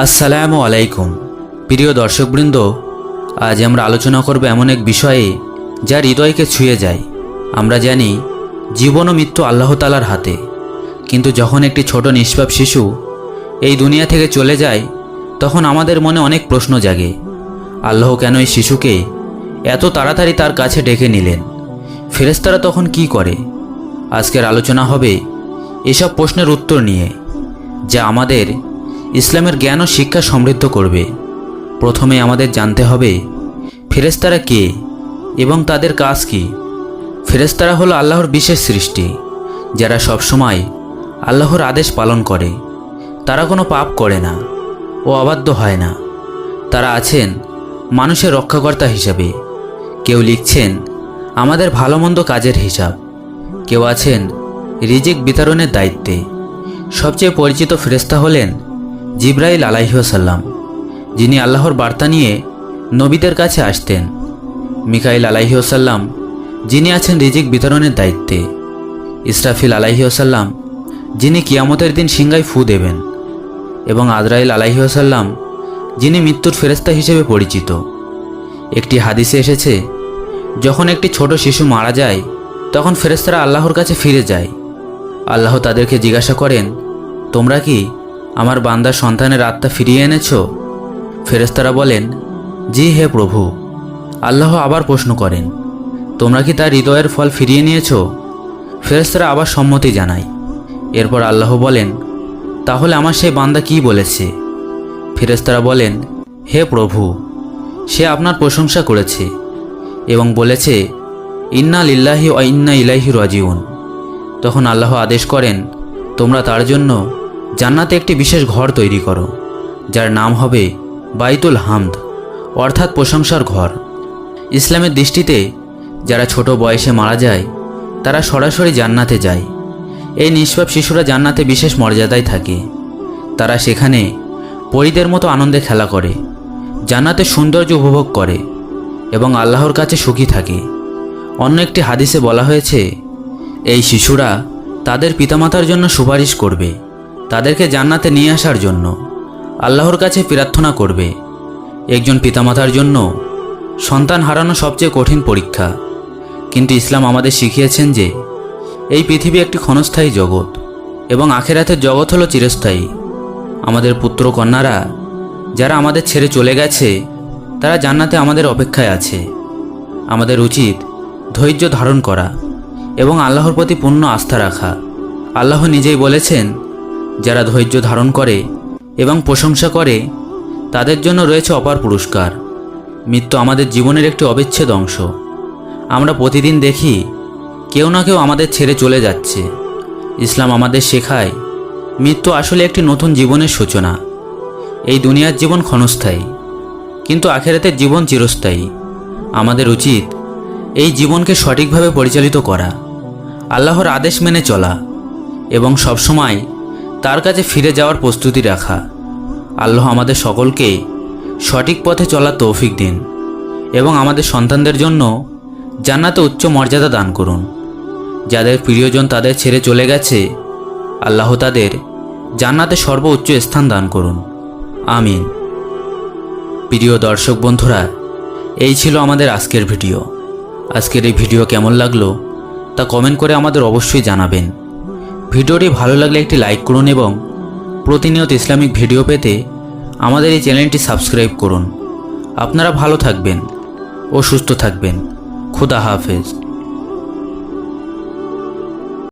আসসালামু আলাইকুম। প্রিয় দর্শকবৃন্দ, আজ আমরা আলোচনা করব এমন এক বিষয়ে যা হৃদয়কে ছুঁয়ে যায়। আমরা জানি, জীবন ও মৃত্যু আল্লাহ তালার হাতে। কিন্তু যখন একটি ছোট নিষ্পাপ শিশু এই দুনিয়া থেকে চলে যায়, তখন আমাদের মনে অনেক প্রশ্ন জাগে। আল্লাহ কেন এই শিশুকে এত তাড়াতাড়ি তার কাছে ডেকে নিলেন? ফেরেস্তারা তখন কি করে? আজকের আলোচনা হবে এসব প্রশ্নের উত্তর নিয়ে, যা আমাদের ইসলামের জ্ঞান ও শিক্ষা সমৃদ্ধ করবে। প্রথমে আমাদের জানতে হবে ফেরেস্তারা কে এবং তাদের কাজ কি? ফেরেস্তারা হলো আল্লাহর বিশেষ সৃষ্টি, যারা সবসময় আল্লাহর আদেশ পালন করে। তারা কোনো পাপ করে না ও অবাধ্য হয় না। তারা আছেন মানুষের রক্ষাকর্তা হিসাবে। কেউ লিখছেন, আমাদের ভালো মন্দ কাজের হিসাব। কেউ আছেন, রিজিক বিতরণের দায়িত্বে। সবচেয়ে পরিচিত ফেরেস্তা হলেন জিব্রাইল আলাইসাল্লাম যিনি আল্লাহর বার্তা নিয়ে নবীদের কাছে আসতেন। মিকাইল আলাইসাল্লাম যিনি আছেন রিজিক বিতরণের দায়িত্বে। ইসরাফিল আলাইসাল্লাম যিনি কিয়ামতের দিন সিংগায় ফু দেবেন। এবং আদরাইল আলাইসাল্লাম যিনি মৃত্যুর ফেরেস্তা হিসেবে পরিচিত। একটি হাদিসে এসেছে, যখন একটি ছোট শিশু মারা যায়, তখন ফেরেস্তারা আল্লাহর কাছে ফিরে যায়। আল্লাহ তাদেরকে জিজ্ঞাসা করেন, তোমরা কি আমার বান্দার সন্তানের আত্মা ফিরিয়ে এনেছ? ফেরেস্তারা বলেন, জি হে প্রভু। আল্লাহ আবার প্রশ্ন করেন, তোমরা কি তার হৃদয়ের ফল ফিরিয়ে নিয়েছো? ফেরেস্তারা আবার সম্মতি জানায়। এরপর আল্লাহ বলেন, তাহলে আমার সেই বান্দা কি বলেছে? ফেরেস্তারা বলেন, হে প্রভু, সে আপনার প্রশংসা করেছে এবং বলেছে, ইন্না লিল্লাহি ও ইন্না ইলাহি রাজিউন। তখন আল্লাহ আদেশ করেন, তোমরা তার জন্য জান্নাতে একটি বিশেষ ঘর তৈরি করো, যার নাম হবে বাইতুল হামদ, অর্থাৎ প্রশংসার ঘর। ইসলামের দৃষ্টিতে যারা ছোট বয়সে মারা যায়, তারা সরাসরি জান্নাতে যায়। এই নিষ্পাপ শিশুরা জান্নাতে বিশেষ মর্যাদায় থাকে। তারা সেখানে পরিদের মতো আনন্দে খেলা করে জান্নাতে সৌন্দর্য উপভোগ করে এবং আল্লাহর কাছে সুখী থাকে। অন্য একটি হাদিসে বলা হয়েছে, এই শিশুরা তাদের পিতামাতার জন্য সুপারিশ করবে। তাদেরকে জান্নাতে নিয়ে আসার জন্য আল্লাহর কাছে প্রার্থনা করবে। একজন পিতামাতার জন্য সন্তান হারানো সবচেয়ে কঠিন পরীক্ষা। কিন্তু ইসলাম আমাদের শিখিয়েছেন যে, এই পৃথিবী একটি ক্ষণস্থায়ী জগৎ এবং আখেরাতের জগৎ হলো চিরস্থায়ী। আমাদের পুত্র কন্যারা, যারা আমাদের ছেড়ে চলে গেছে, তারা জান্নাতে আমাদের অপেক্ষায় আছে। আমাদের উচিত ধৈর্য ধারণ করা এবং আল্লাহর প্রতি পূর্ণ আস্থা রাখা। আল্লাহ নিজেই বলেছেন যারা ধৈর্য ধারণ করে এবং প্রশংসা করে, তাদের জন্য রয়েছে অপার পুরস্কার। মৃত্যু আমাদের জীবনের একটি অবিচ্ছেদ অংশ। আমরা প্রতিদিন দেখি, কেউ না কেউ আমাদের ছেড়ে চলে যাচ্ছে। ইসলাম আমাদের শেখায়, মৃত্যু আসলে একটি নতুন জীবনের সূচনা। এই দুনিয়ার জীবন ক্ষণস্থায়ী, কিন্তু আখেরাতের জীবন চিরস্থায়ী। আমাদের উচিত এই জীবনকে সঠিকভাবে পরিচালিত করা, আল্লাহর আদেশ মেনে চলা এবং সবসময় তার কাছে ফিরে যাওয়ার প্রস্তুতি রাখা। আল্লাহ আমাদের সকলকে সঠিক পথে চলার তৌফিক দিন এবং আমাদের সন্তানদের জন্য জান্নাতে উচ্চ মর্যাদা দান করুন। যাদের প্রিয়জন তাদের ছেড়ে চলে গেছে, আল্লাহ তাদের জান্নাতে সর্বোচ্চ স্থান দান করুন। আমিন। প্রিয় দর্শক বন্ধুরা, এই ছিল আমাদের আজকের ভিডিও। আজকের এই ভিডিও কেমন লাগল তা কমেন্ট করে আমাদের অবশ্যই জানাবেন। ভিডিওটি ভালো লাগলে একটি লাইক করুন এবং প্রতিনিয়ত ইসলামিক ভিডিও পেতে আমাদের এই চ্যানেলটি সাবস্ক্রাইব করুন। আপনারা ভালো থাকবেন ও সুস্থ থাকবেন। খুদা হাফেজ।